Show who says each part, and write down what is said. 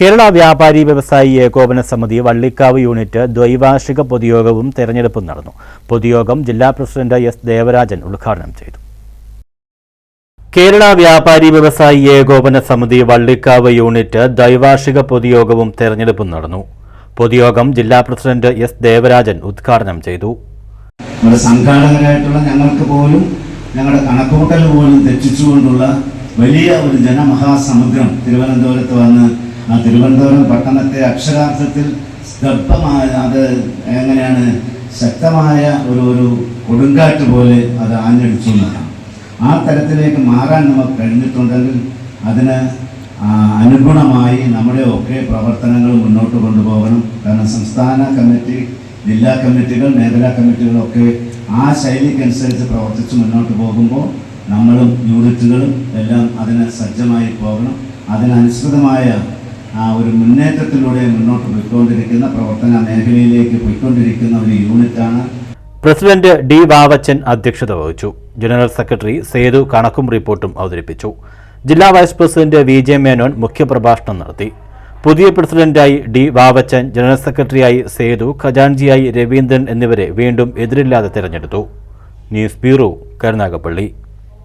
Speaker 1: കേരള വ്യാപാരി വ്യവസായി ഏകോപന സമിതി വള്ളിക്കാവ് യൂണിറ്റ് ദ്വൈവാർഷിക പൊതുയോഗവും തെരഞ്ഞെടുപ്പും നടന്നു. പൊതുയോഗം ജില്ലാ പ്രസിഡന്റ് എസ് ദേവരാജൻ ഉദ്ഘാടനം ചെയ്തു. കേരള വ്യാപാരി വ്യവസായി ഏകോപന സമിതി വള്ളിക്കാവ് യൂണിറ്റ് ദ്വൈവാർഷിക പൊതുയോഗവും തെരഞ്ഞെടുപ്പും നടന്നു. പൊതുയോഗം ജില്ലാ പ്രസിഡന്റ് എസ് ദേവരാജൻ ഉദ്ഘാടനം ചെയ്തു.
Speaker 2: സംഘാടകരായിട്ടുള്ള ഞങ്ങൾക്ക് പോലും ഞങ്ങളുടെ കണക്കൂട്ടൽ പോലും തെറ്റിച്ചുകൊണ്ടുള്ള വലിയ ഒരു ജനമഹാസമുദ്രം തിരുവനന്തപുരത്ത് വന്ന് ആ തിരുവനന്തപുരം പട്ടണത്തെ അക്ഷരാർത്ഥത്തിൽ സ്തബ്ധമായ അത് എങ്ങനെയാണ് ശക്തമായ ഒരു ഒരു കൊടുങ്കാറ്റ് പോലെ അത് ആഞ്ഞടിച്ചു ആ തരത്തിലേക്ക് മാറാൻ നമുക്ക് കഴിഞ്ഞിട്ടുണ്ടെങ്കിൽ അതിന് അനുഗുണമായി നമ്മുടെ ഒക്കെ പ്രവർത്തനങ്ങൾ മുന്നോട്ട് കൊണ്ടുപോകണം. കാരണം സംസ്ഥാന കമ്മിറ്റി ജില്ലാ കമ്മിറ്റികൾ മേഖലാ കമ്മിറ്റികളൊക്കെ ആ ശൈലിക്കനുസരിച്ച് പ്രവർത്തിച്ച് മുന്നോട്ട് പോകുമ്പോൾ നമ്മളും യൂണിറ്റുകളും എല്ലാം അതിന് സജ്ജമായി പോകണം. അതിനനുസൃതമായ ആ ഒരു മുന്നേറ്റത്തിലൂടെ മുന്നോട്ട് പോയിക്കൊണ്ടിരിക്കുന്ന പ്രവർത്തന മേഖലയിലേക്ക് പോയിക്കൊണ്ടിരിക്കുന്ന ഒരു യൂണിറ്റാണ്.
Speaker 1: പ്രസിഡന്റ് ഡി വാവച്ചൻ അധ്യക്ഷത വഹിച്ചു. ജനറൽ സെക്രട്ടറി സേതു കണക്കും റിപ്പോർട്ടും അവതരിപ്പിച്ചു. ജില്ലാ vice president V J Menon മുഖ്യപ്രഭാഷണം നടത്തി. പുതിയ പ്രസിഡന്റായി ഡി വാവച്ചൻ ജനറൽ സെക്രട്ടറിയായി സേതു ഖജാൻജിയായി രവീന്ദ്രൻ എന്നിവരെ വീണ്ടും എതിരില്ലാതെ തെരഞ്ഞെടുത്തു. News bureau Karunagappally.